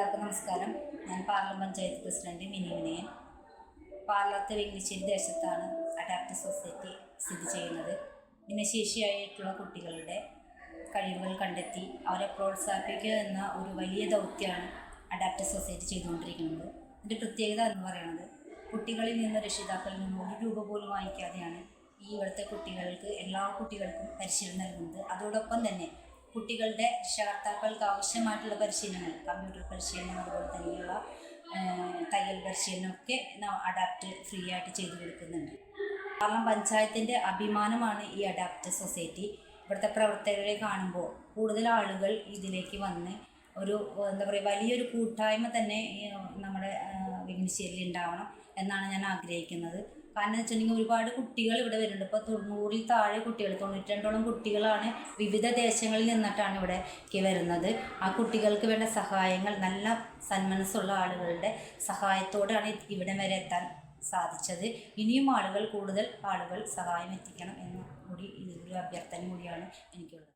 എല്ലാവർക്കും നമസ്കാരം. ഞാൻ പാർലം പഞ്ചായത്ത് പ്രസിഡന്റ് മിനി വിനയൻ. പാർലത്തെ വെങ്കിശ്ശേരി ദേശത്താണ് അഡാപ്റ്റ് സൊസൈറ്റി സ്ഥിതി ചെയ്യുന്നത്. ഭിന്നശേഷിയായിട്ടുള്ള കുട്ടികളുടെ കഴിവുകൾ കണ്ടെത്തി അവരെ പ്രോത്സാഹിപ്പിക്കുക എന്ന ഒരു വലിയ ദൗത്യമാണ് അഡാപ്റ്റ് സൊസൈറ്റി ചെയ്തുകൊണ്ടിരിക്കുന്നത്. എന്റെ പ്രത്യേകത എന്ന് പറയുന്നത് കുട്ടികളിൽ നിന്ന് രക്ഷിതാക്കളിൽ നിന്ന് ഒരു രൂപ പോലും വാങ്ങിക്കാതെയാണ് ഈ ഇവിടുത്തെ കുട്ടികൾക്ക് എല്ലാ കുട്ടികൾക്കും പരിശീലനം നൽകുന്നത്. അതോടൊപ്പം തന്നെ കുട്ടികളുടെ രക്ഷകർത്താക്കൾക്ക് ആവശ്യമായിട്ടുള്ള പരിശീലനങ്ങൾ കമ്പ്യൂട്ടർ പരിശീലനം അതുപോലെ തന്നെയുള്ള തയ്യൽ പരിശീലനമൊക്കെ അഡാപ്റ്റ് ഫ്രീ ആയിട്ട് ചെയ്തു കൊടുക്കുന്നുണ്ട്. കാരണം പഞ്ചായത്തിന്റെ അഭിമാനമാണ് ഈ അഡാപ്റ്റ് സൊസൈറ്റി ഇവിടുത്തെ പ്രവർത്തകരെ കാണുമ്പോൾ കൂടുതൽ ആളുകൾ ഇതിലേക്ക് വന്ന് ഒരു എന്താ പറയുക വലിയൊരു കൂട്ടായ്മ തന്നെ നമ്മുടെ വിഘ്നശ്ശേരിയിൽ ഉണ്ടാവണം എന്നാണ് ഞാൻ ആഗ്രഹിക്കുന്നത്. കാരണം എന്ന് വെച്ചിട്ടുണ്ടെങ്കിൽ ഒരുപാട് കുട്ടികൾ ഇവിടെ വരുന്നുണ്ട്. ഇപ്പോൾ തൊണ്ണൂറിൽ താഴെ കുട്ടികൾ തൊണ്ണൂറ്റി രണ്ടോളം കുട്ടികളാണ് വിവിധ ദേശങ്ങളിൽ നിന്നിട്ടാണ് ഇവിടേക്ക് വരുന്നത്. ആ കുട്ടികൾക്ക് വേണ്ട സഹായങ്ങൾ നല്ല സന്മനസ്സുള്ള ആളുകളുടെ സഹായത്തോടെയാണ് ഇവിടെ വരെ എത്താൻ സാധിച്ചത്. ഇനിയും ആളുകൾ കൂടുതൽ ആളുകൾ സഹായം എത്തിക്കണം എന്ന കൂടി ഇതിലൊരു അഭ്യർത്ഥന കൂടിയാണ് എനിക്കുള്ളത്.